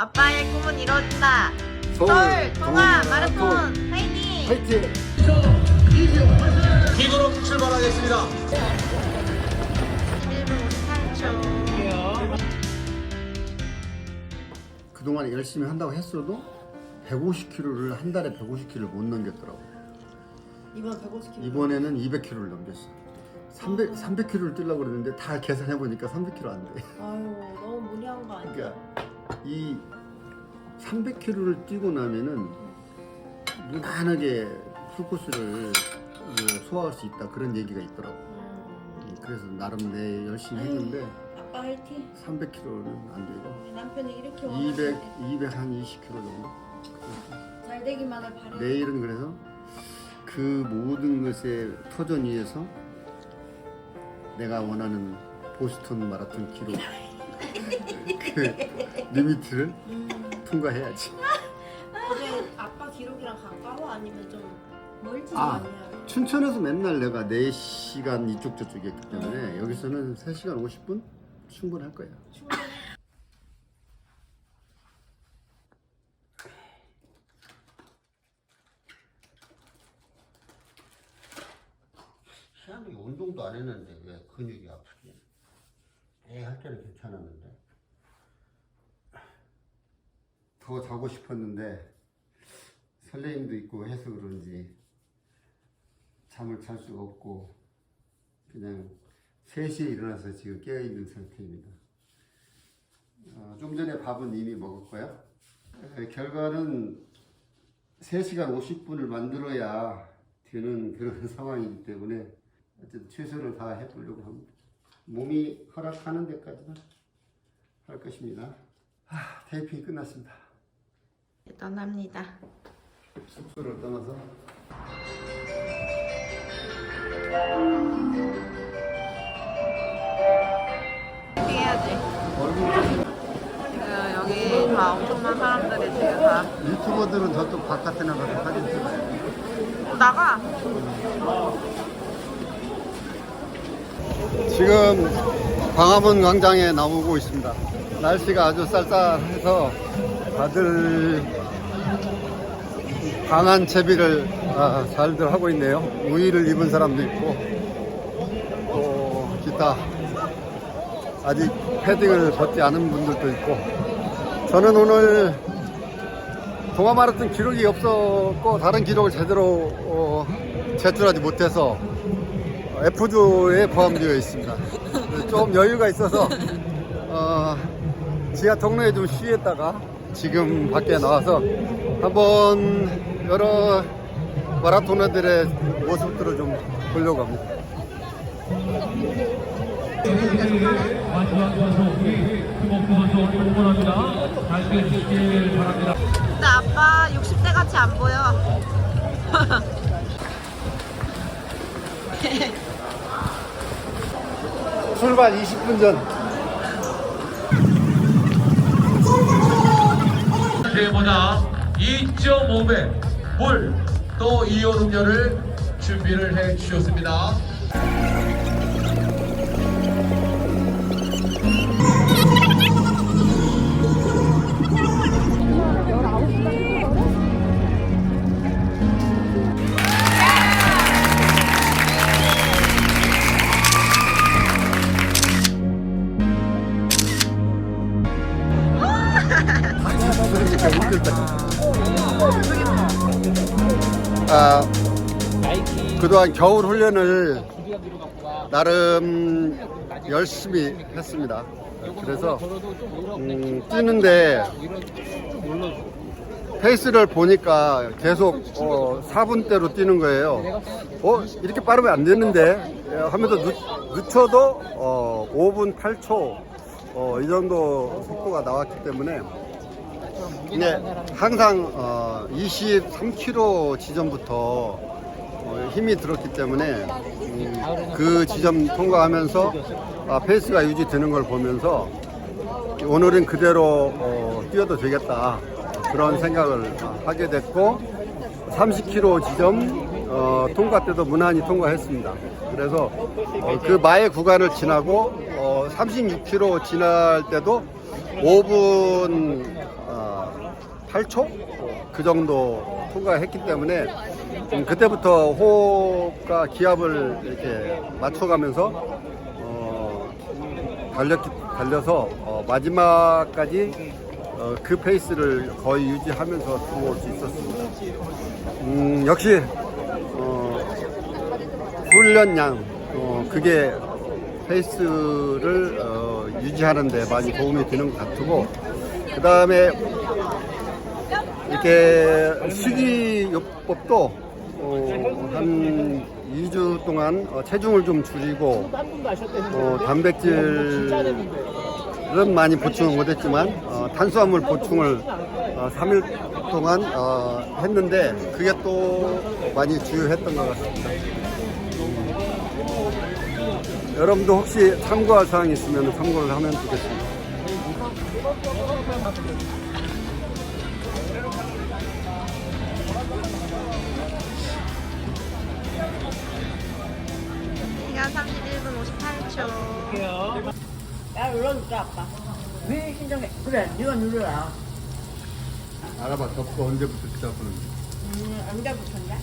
아빠의 꿈은 이루어진다. 서울 동해 마라톤 화이팅! 화이팅! 기도로 출발하겠습니다. 1분 8초. 그동안 열심히 한다고 했어도 150km를 한 달에 150km를 못 넘겼더라고. 이번 150kg. 이번에는 200km를 넘겼어. 300 300km를 뛰려고 그랬는데 다 계산해 보니까 300km 안 돼. 아유 너무 무리한 거 아니야? 그러니까 이 300km를 뛰고 나면은 무난하게 풀코스를 그 소화할 수 있다 그런 얘기가 있더라고. 음, 그래서 나름 내 열심히 했는데 아빠 화이팅. 300km는 안 되고 남편이 이렇게 200, 원하는데 200 한 20km 정도. 잘 되기만을 바래. 내일은 그래서 그 모든 것의 터전 위에서 내가 원하는 보스턴 마라톤 기록 그 리미트를 음, 통과해야지. 근데 아빠 기록이랑 가까워 아니면 좀 멀지 아. 않냐? 춘천에서 맨날 내가 4시간 이쪽 저쪽 했기 때문에 여기서는 3시간 50분 충분할 거야. 희한하게 운동도 안 했는데 왜 근육이 아프지? 에할 때는 괜찮았는데 더 자고 싶었는데 설레임도 있고 해서 그런지 잠을 잘 수가 없고 그냥 3시에 일어나서 지금 깨어있는 상태입니다. 어, 좀 전에 밥은 이미 먹었고요. 에, 결과는 3시간 50분을 만들어야 되는 그런 상황이기 때문에 어쨌든 최선을 다 해 보려고 합니다. 몸이 허락하는 데까지는 할 것입니다. 하, 테이핑이 끝났습니다. 떠납니다. 숙소를 떠나서 해야지. 지금 여기 다 엄청난 사람들이 지금 다 유튜버들은 저쪽 바깥에 나가서 사진 찍어요. 어, 나가. 지금 광화문 광장에 나오고 있습니다. 날씨가 아주 쌀쌀해서 다들 강한 채비를 아, 잘들 하고 있네요. 우의를 입은 사람도 있고 또 기타 아직 패딩을 벗지 않은 분들도 있고 저는 오늘 동아 마라톤 기록이 없었고 다른 기록을 제대로 어, 제출하지 못해서 F조에 포함되어 있습니다. 좀 여유가 있어서 어, 지하 통로에 좀 쉬었다가 지금 밖에 나와서 한번 여러 마라토너들의 모습들을 좀 보려고 합니다. 근데 아빠 60대 같이 안 보여. 출발 20분 전 대보다 2.5배 물 또 이온 음료를 준비를 해 주셨습니다. 아, 그동안 겨울 훈련을 나름 열심히 했습니다. 그래서 음, 뛰는데 페이스를 보니까 계속 어, 4분대로 뛰는 거예요. 어 이렇게 빠르면 안 되는데 예, 하면서 늦, 늦춰도 어, 5분 8초 어, 이 정도 속도가 나왔기 때문에 네, 항상 어, 23km 지점부터 어, 힘이 들었기 때문에 음, 그 지점 통과하면서 아, 페이스가 유지되는 걸 보면서 오늘은 그대로 어, 뛰어도 되겠다 그런 생각을 하게 됐고 30km 지점 어, 통과 때도 무난히 통과했습니다. 그래서 어, 그 마의 구간을 지나고 어, 36km 지날 때도 5분 8초 그 정도 통과했기 때문에 음, 그때부터 호흡과 기압을 이렇게 맞춰가면서 어, 달렸기, 달려서 어, 마지막까지 어, 그 페이스를 거의 유지하면서 들어올 수 있었습니다. 음, 역시 어, 훈련량 어, 그게 페이스를 어, 유지하는 데 많이 도움이 되는 것 같고 그 다음에 이렇게 식이요법도 어, 한 2주 동안 어, 체중을 좀 줄이고 어, 단백질은 많이 보충을 못했지만 어, 탄수화물 보충을 어, 3일 동안 어, 했는데 그게 또 많이 주요했던 것 같습니다. 여러분도 혹시 참고할 사항이 있으면 참고를 하면 좋겠습니다. 시간 31분 58초. 야 눌러줄게 아빠. 왜 신청해? 그래, 네가 눌러라. 알아봐, 덮고 언제부터 시작하는지. 음 언제부터인데?